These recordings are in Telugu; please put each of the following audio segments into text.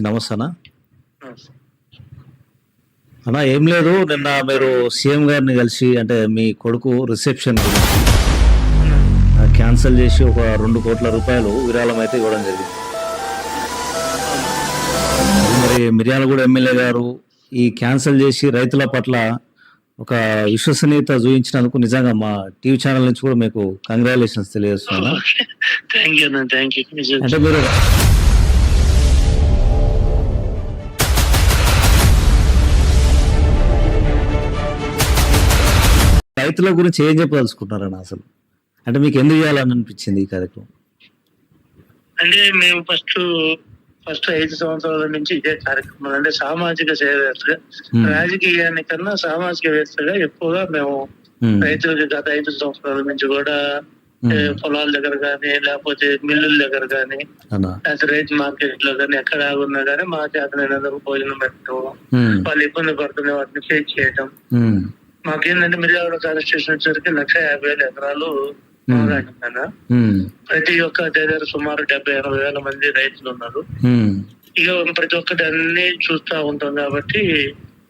నమస్తే. అన్న అన్న ఏం లేదు నిన్న మీరు సీఎం గారిని కలిసి అంటే మీ కొడుకు రిసెప్షన్ క్యాన్సిల్ చేసి ఒక రెండు కోట్ల రూపాయలు విరాళం అయితే ఇవ్వడం జరిగింది. మరి మిర్యాలగూడ ఎమ్మెల్యే గారు ఈ క్యాన్సిల్ చేసి రైతుల పట్ల ఒక విశ్వసనీయత చూపించినందుకు నిజంగా మా టీవీ ఛానల్ నుంచి కూడా మీకు కంగ్రాచులేషన్స్ తెలియజేస్తున్నా అంటే మీరు రైతుల గురించి ఏం చెప్పదలుచుకుంటున్నారన్న అసలు. అంటే మీకు ఎందుకు చేయాలని అనిపించింది ఈ కార్యక్రమం? అంటే మేము ఫస్ట్ ఫస్ట్ ఐదు సంవత్సరాల నుంచి ఇదే కార్యక్రమం. అంటే సామాజిక సేవేత్తగా Hmm. రాజకీయానికన్నా సామాజికవేత్తగా ఎక్కువగా మేము రైతులకి గత ఐదు సంవత్సరాల నుంచి కూడా పొలాల దగ్గర కానీ లేకపోతే మిల్లుల దగ్గర కానీ లేకపోతే రైతు మార్కెట్లో కానీ ఎక్కడ ఉన్నా కానీ మా చేతనైనందుకు భోజనం పెట్టడం వాళ్ళు ఇబ్బంది పడుతున్న వాటిని ఫేస్ ఉమ్, మాకేంటంటే మిర్యాల కాన్స్టిట్యూషన్ వచ్చేసరికి లక్ష యాభై వేల ఎకరాలు ప్రతి ఒక్క దగ్గర సుమారు డెబ్బై ఎనభై వేల మంది రైతులు ఉన్నారు. ఇక ప్రతి ఒక్కటి అన్ని చూస్తా ఉంటాం కాబట్టి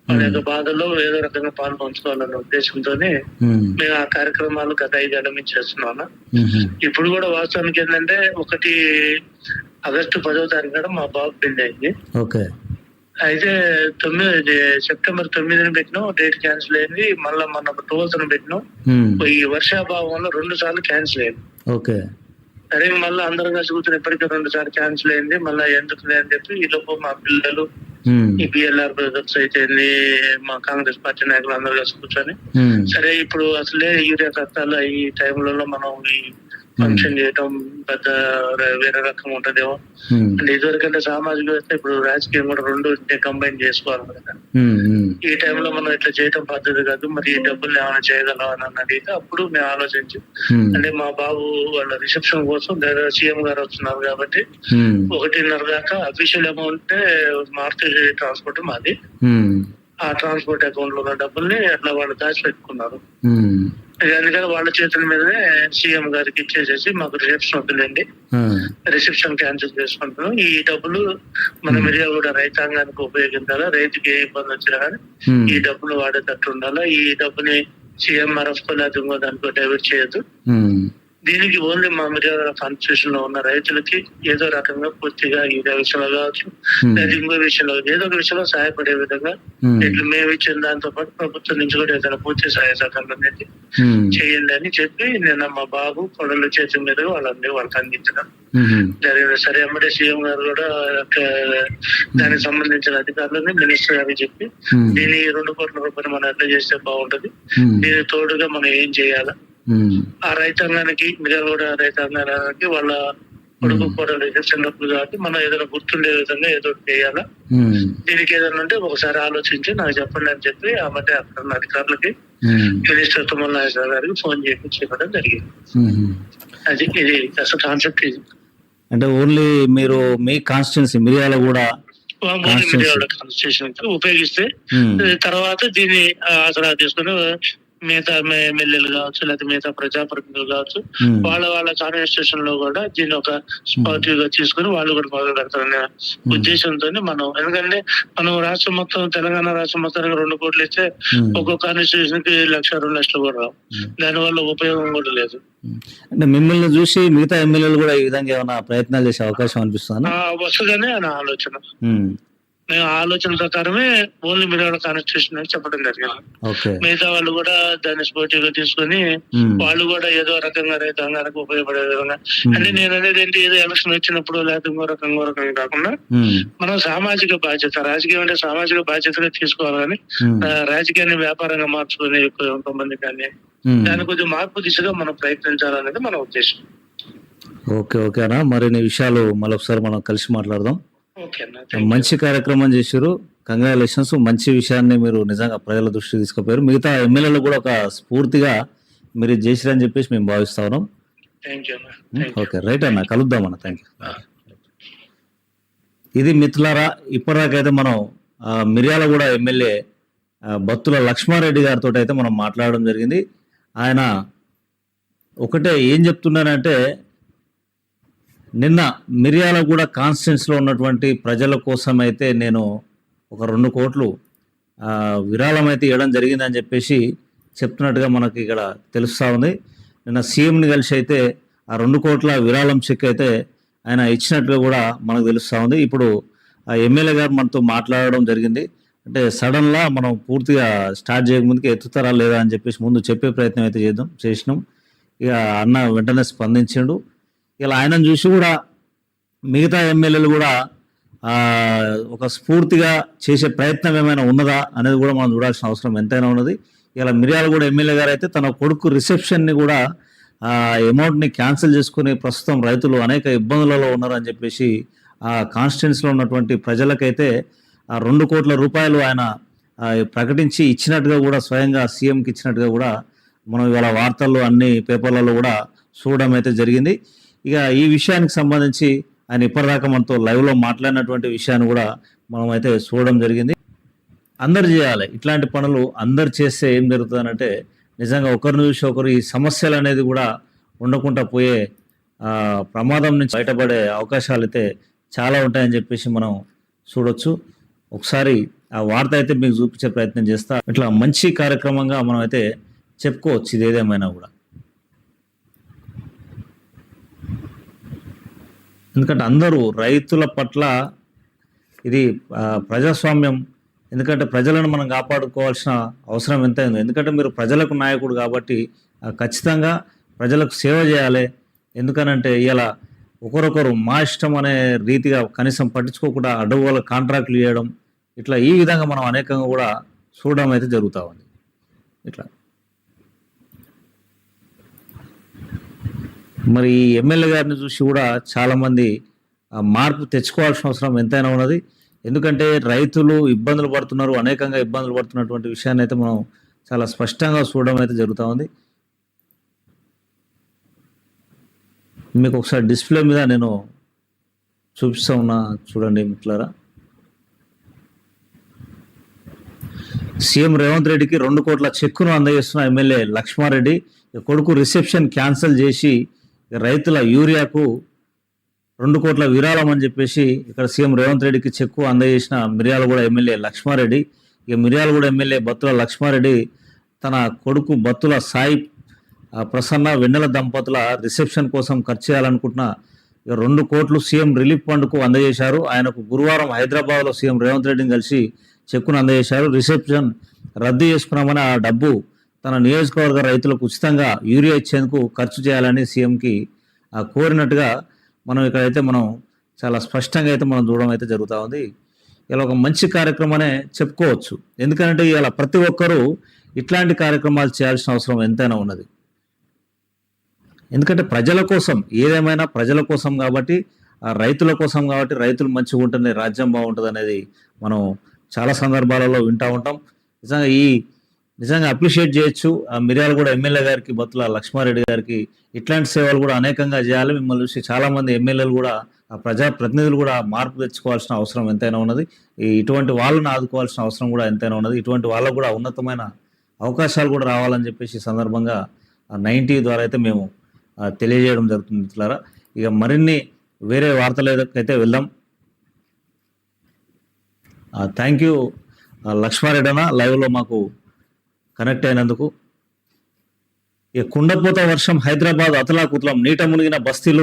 వాళ్ళ యొక్క బాధల్లో ఏదో రకంగా పాలు పంచుకోవాలన్న ఉద్దేశంతోనే ఉమ్, మేము ఆ కార్యక్రమాలు గత ఐదేళ్ళ నుంచి చేస్తున్నాను ఇప్పుడు కూడా వాస్తవానికి ఏంటంటే ఒకటి ఆగస్టు పదో తారీఖు మా బాబు పెళ్ళి అయింది. అయితే తొమ్మిది సెప్టెంబర్ తొమ్మిదిని పెట్టినాం. డేట్ క్యాన్సిల్ అయింది. మళ్ళీ మన ట్వెల్త్ పెట్టినాం. ఈ వర్షాభావంలో రెండు సార్లు క్యాన్సిల్ అయింది. ఓకే. సరే మళ్ళీ అందరం కలిసి కూర్చొని ఇప్పటికే రెండు సార్లు క్యాన్సిల్ అయింది. మళ్ళీ ఎందుకు అని చెప్పి ఈ లోపు మా పిల్లలు ఈ బిఎల్ఆర్ బ్రదర్స్ అయితే మా కాంగ్రెస్ పార్టీ నాయకులు అందరూ కలిసి కూర్చొని సరే ఇప్పుడు అసలే యూరియా కష్టాలు ఈ టైంలలో మనం ఈ ఫంక్షన్ చేయటం పెద్ద వేరే రకం ఉంటదేమో. అంటే ఇదివరకంటే సామాజిక వ్యవస్థ ఇప్పుడు రాజకీయం కూడా రెండు కంబైన్ చేసుకోవాలి కదా ఈ టైంలో మనం ఇట్లా చేయటం పద్ధతి కాదు. మరి ఈ డబ్బులు ఏమైనా చేయగలవా అని అడిగితే అప్పుడు మేము ఆలోచించి అంటే మా బాబు వాళ్ళ రిసెప్షన్ కోసం సీఎం గారు వస్తున్నారు కాబట్టి ఒకటిన్నర దాకా అఫీషియల్ అమౌంట్ మారుతి ట్రాన్స్పోర్ట్ మాది. ఆ ట్రాన్స్పోర్ట్ అకౌంట్లో ఉన్న డబ్బుల్ని అట్లా వాళ్ళు దాచి పెట్టుకున్నారు అందుకని వాళ్ళ చేతుల మీదనే సీఎం గారికి ఇచ్చేసేసి మాకు రిసెప్షన్ వద్దులేండి ఉమ్, రిసెప్షన్ క్యాన్సిల్ చేసుకుంటున్నాం ఈ డబ్బులు మన మీడియా కూడా రైతాంగానికి ఉపయోగించాలా రైతుకి ఏ ఇబ్బంది వచ్చినా కానీ ఉమ్, ఈ డబ్బులు వాడేటట్టు ఉండాలా. ఈ డబ్బుని సీఎంఆర్ఎఫ్ లేకపోతే ఇంకో దానికో డైవర్ట్ చేయొద్దు. దీనికి ఓన్లీ మా మిర్యాల కాన్స్టిట్యూషన్లో ఉన్న రైతులకి ఏదో రకంగా పూర్తిగా ఈ విషయంలో కావచ్చు ఉమ్, లేదా ఇంకో విషయంలో ఏదో ఒక విషయంలో సహాయపడే విధంగా ఉమ్, ఇట్లా మేము ఇచ్చిన దాంతో పాటు ప్రభుత్వం నుంచి కూడా ఏదైనా పూర్తి సహాయ సహకారం అనేది ఉమ్, చేయండి అని చెప్పి నిన్న మా బాబు కొడల చేతి మీద వాళ్ళందరూ వాళ్ళకి అందించడం ఉమ్, జరిగింది. సరే అమ్మడే సీఎం గారు కూడా దానికి సంబంధించిన అధికారులని మినిస్టర్ గారికి చెప్పి దీని రెండు కోట్ల రూపాయలు మనం ఎట్లా చేస్తే బాగుంటది. దీనికి తోడుగా మనం ఏం చేయాలా? ఆ రైతాంగానికి మిర్యాలగూడ రైతాంగానికి వాళ్ళ కొడుకు కూడా డబ్బులు కాబట్టి మనం ఏదైనా గుర్తుండే విధంగా ఏదో చేయాలా? దీనికి ఏదైనా ఉంటే ఒకసారి ఆలోచించి నాకు చెప్పండి అని చెప్పి ఆ మధ్య అక్కడ అధికారులకి మినిస్టర్ తుమ్మల నాగేశ్వర గారికి ఫోన్ చేసి చెప్పడం జరిగింది. అది ఇది అసలు కాన్సెప్ట్ ఇది. అంటే ఓన్లీ మీరు మీ కాన్స్టిట్యున్సీ మిరియాల కూడా ఉపయోగిస్తే తర్వాత దీన్ని ఆసరా తీసుకుని మిగతా ఎమ్మెల్యేలు కావచ్చు లేకపోతే మిగతా ప్రజాప్రతినిధులు కావచ్చు వాళ్ళ వాళ్ళ కాన్స్టిట్యూషన్లో కూడా దీన్ని ఒక స్పాటివ్గా తీసుకుని వాళ్ళు కూడా మొదలు పెడతారనే ఉద్దేశంతో మనం. ఎందుకంటే మనం రాష్ట్రం మొత్తం తెలంగాణ రాష్ట్రం మొత్తానికి రెండు కోట్లు ఇస్తే ఉమ్, ఒక్కో కాన్స్టిట్యూషన్కి లక్ష రెండు లక్షలు కూడా రావు. దాని వల్ల ఉపయోగం కూడా లేదు. అంటే మిమ్మల్ని చూసి మిగతా ఎమ్మెల్యేలు కూడా ఈ విధంగా ఏమైనా ప్రయత్నాలు చేసే అవకాశం అనిపిస్తుందా? వస్తుందనే ఆలోచన. మేము ఆలోచన ప్రకారమే ఓన్లీ మిర్యాల కాన్స్టిట్యూషన్ అని చెప్పడం జరిగింది. మిగతా వాళ్ళు కూడా దాన్ని స్పోర్టివ్గా తీసుకొని వాళ్ళు కూడా ఏదో రకంగా రైతాంగానికి ఉపయోగపడే విధంగా. అంటే నేను అనేది ఏంటి ఏదో ఎలక్షన్ వచ్చినప్పుడు లేకపోతే ఇంకో రకం ఇంకో రకం కాకుండా మనం సామాజిక బాధ్యత రాజకీయం అంటే సామాజిక బాధ్యతగా తీసుకోవాలి కానీ రాజకీయాన్ని వ్యాపారంగా మార్చుకునే ఎక్కువ కొంతమంది కానీ. దాని కొంచెం మార్పు దిశగా మనం ప్రయత్నించాలనేది మన ఉద్దేశం. ఓకే ఓకే అన్న. మరిన్ని విషయాలు మరొకసారి మనం కలిసి మాట్లాడదాం. మంచి కార్యక్రమం చేశారు. కంగ్రాచులేషన్స్ మంచి విషయాన్ని మీరు నిజంగా ప్రజల దృష్టికి తీసుకుపోయారు. మిగతా ఎమ్మెల్యేలు కూడా ఒక స్ఫూర్తిగా మీరు చేసిరని చెప్పేసి మేము భావిస్తా ఉన్నాం. ఓకే రైట్ అన్న కలుద్దాం అన్న థ్యాంక్ యూ ఇది మిత్రులారా ఇప్పటిదాకైతే మనం ఆ, మిర్యాలగూడ ఎమ్మెల్యే బత్తుల లక్ష్మారెడ్డి గారితో అయితే మనం మాట్లాడడం జరిగింది. ఆయన ఒకటే ఏం చెప్తున్నానంటే నిన్న మిర్యాలగూడ కాన్స్టిట్యున్సీలో ఉన్నటువంటి ప్రజల కోసం అయితే నేను ఒక రెండు కోట్లు విరాళం అయితే ఇవ్వడం జరిగిందని చెప్పేసి చెప్తున్నట్టుగా మనకి ఇక్కడ తెలుస్తూ ఉంది. నిన్న సీఎంని కలిసి అయితే ఆ రెండు కోట్ల విరాళం చెక్ అయితే ఆయన ఇచ్చినట్టుగా కూడా మనకు తెలుస్తూ ఉంది. ఇప్పుడు ఆ ఎమ్మెల్యే గారు మనతో మాట్లాడడం జరిగింది. అంటే సడన్లా మనం పూర్తిగా స్టార్ట్ చేయకముందుకే ఎత్తుతారా లేదా అని చెప్పేసి ముందు చెప్పే ప్రయత్నం అయితే చేద్దాం చేసినాం. ఇక అన్న వెంటనే స్పందించాడు. ఇలా ఆయనను చూసి కూడా మిగతా ఎమ్మెల్యేలు కూడా ఒక స్ఫూర్తిగా చేసే ప్రయత్నం ఏమైనా ఉన్నదా అనేది కూడా మనం చూడాల్సిన అవసరం ఎంతైనా ఉన్నది. ఇలా మిర్యాల కూడా ఎమ్మెల్యే గారు అయితే తన కొడుకు రిసెప్షన్ని కూడా అమౌంట్ని క్యాన్సిల్ చేసుకుని ప్రస్తుతం రైతులు అనేక ఇబ్బందులలో ఉన్నారని చెప్పేసి ఆ కాన్స్టిట్యున్సీలో ఉన్నటువంటి ప్రజలకైతే ఆ రెండు కోట్ల రూపాయలు ఆయన ప్రకటించి ఇచ్చినట్టుగా కూడా స్వయంగా సీఎంకి ఇచ్చినట్టుగా కూడా మనం ఇవాళ వార్తల్లో అన్ని పేపర్లలో కూడా చూడడం అయితే జరిగింది. ఇక ఈ విషయానికి సంబంధించి ఆయన ఇప్పటిదాకా మనతో లైవ్లో మాట్లాడినటువంటి విషయాన్ని కూడా మనం అయితే చూడడం జరిగింది. అందరు చేయాలి. ఇట్లాంటి పనులు అందరు చేస్తే ఏం జరుగుతుందంటే నిజంగా ఒకరిని చూసి ఒకరు ఈ సమస్యలు అనేది కూడా ఉండకుండా పోయే ప్రమాదం నుంచి బయటపడే అవకాశాలు అయితే చాలా ఉంటాయని చెప్పేసి మనం చూడొచ్చు. ఒకసారి ఆ వార్త అయితే మీకు చూపించే ప్రయత్నం చేస్తా. ఇట్లా మంచి కార్యక్రమంగా మనం అయితే చెప్పుకోవచ్చు. ఇది ఏదేమైనా కూడా. ఎందుకంటే అందరూ రైతుల పట్ల ఇది ప్రజాస్వామ్యం ఎందుకంటే ప్రజలను మనం కాపాడుకోవాల్సిన అవసరం ఎంత ఉంది ఎందుకంటే మీరు ప్రజలకు నాయకుడు కాబట్టి ఖచ్చితంగా ప్రజలకు సేవ చేయాలి. ఎందుకనంటే ఇలా ఒకరొకరు మా ఇష్టం అనే రీతిగా కనీసం పట్టించుకోకుండా అడవుల కాంట్రాక్ట్లు చేయడం ఇట్లా ఈ విధంగా మనం అనేకంగా కూడా చూడడం అయితే జరుగుతూ ఉంది. ఇట్లా. మరి ఈ ఎమ్మెల్యే గారిని చూసి కూడా చాలామంది మార్పు తెచ్చుకోవాల్సిన అవసరం ఎంతైనా ఉన్నది. ఎందుకంటే రైతులు ఇబ్బందులు పడుతున్నారు అనేకంగా ఇబ్బందులు పడుతున్నటువంటి విషయాన్ని అయితే మనం చాలా స్పష్టంగా చూడడం అయితే జరుగుతూ ఉంది. మీకు ఒకసారి డిస్ప్లే మీద నేను చూపిస్తా ఉన్నా చూడండి మిట్లారా సీఎం రేవంత్ రెడ్డికి రెండు కోట్ల చెక్కును అందజేస్తున్న ఎమ్మెల్యే లక్ష్మారెడ్డి కొడుకు రిసెప్షన్ క్యాన్సిల్ చేసి రైతుల యూరియాకు రెండు కోట్ల విరాళం అని చెప్పేసి ఇక్కడ సీఎం రేవంత్ రెడ్డికి చెక్కు అందజేసిన మిర్యాలగూడ ఎమ్మెల్యే లక్ష్మారెడ్డి. ఇక మిర్యాలగూడ ఎమ్మెల్యే బత్తుల లక్ష్మారెడ్డి తన కొడుకు బత్తుల సాయి ప్రసన్న వెన్నెల దంపతుల రిసెప్షన్ కోసం ఖర్చు చేయాలనుకుంటున్న ఇక రెండు కోట్లు సీఎం రిలీఫ్ ఫండ్కు అందజేశారు. ఆయనకు గురువారం హైదరాబాద్లో సీఎం రేవంత్ రెడ్డిని కలిసి చెక్కును అందజేశారు. రిసెప్షన్ రద్దు చేసుకున్నామని ఆ డబ్బు తన నియోజకవర్గ రైతులకు ఉచితంగా యూరియా ఇచ్చేందుకు ఖర్చు చేయాలని సీఎంకి ఆ, కోరినట్టుగా మనం ఇక్కడైతే మనం చాలా స్పష్టంగా అయితే మనం చూడడం అయితే జరుగుతూ ఉంది. ఇలా ఒక మంచి కార్యక్రమనే చెప్పుకోవచ్చు. ఎందుకంటే ఇలా ప్రతి ఒక్కరూ ఇట్లాంటి కార్యక్రమాలు చేయాల్సిన అవసరం ఎంతైనా ఉన్నది. ఎందుకంటే ప్రజల కోసం ఏదేమైనా ప్రజల కోసం కాబట్టి ఆ రైతుల కోసం కాబట్టి రైతులు మంచిగా ఉంటుంది రాజ్యం బాగుంటుంది అనేది మనం చాలా సందర్భాలలో వింటూ ఉంటాం. నిజంగా ఈ నిజంగా అప్రిషియేట్ చేయొచ్చు. ఆ మిర్యాల కూడా ఎమ్మెల్యే గారికి బొత్తుల లక్ష్మారెడ్డి గారికి ఇట్లాంటి సేవలు కూడా అనేకంగా చేయాలి. మిమ్మల్ని చూసి చాలా మంది ఎమ్మెల్యేలు కూడా ఆ ప్రజా ప్రతినిధులు కూడా మార్పు తెచ్చుకోవాల్సిన అవసరం ఎంతైనా ఉన్నది. ఈ ఇటువంటి వాళ్ళని ఆదుకోవాల్సిన అవసరం కూడా ఎంతైనా ఉన్నది. ఇటువంటి వాళ్ళకు కూడా ఉన్నతమైన అవకాశాలు కూడా రావాలని చెప్పేసి సందర్భంగా నైన్టీ ద్వారా అయితే మేము తెలియజేయడం జరుగుతుంది మిత్రులారా. ఇక మరిన్ని వేరే వార్తలకైతే వెళ్దాం. థ్యాంక్ యూ లక్ష్మారెడ్డి అన్న లైవ్లో మాకు కనెక్ట్ అయినందుకు ఇక కుండపోత వర్షం హైదరాబాద్ అతలాకుతలం నీట మునిగిన బస్తీలు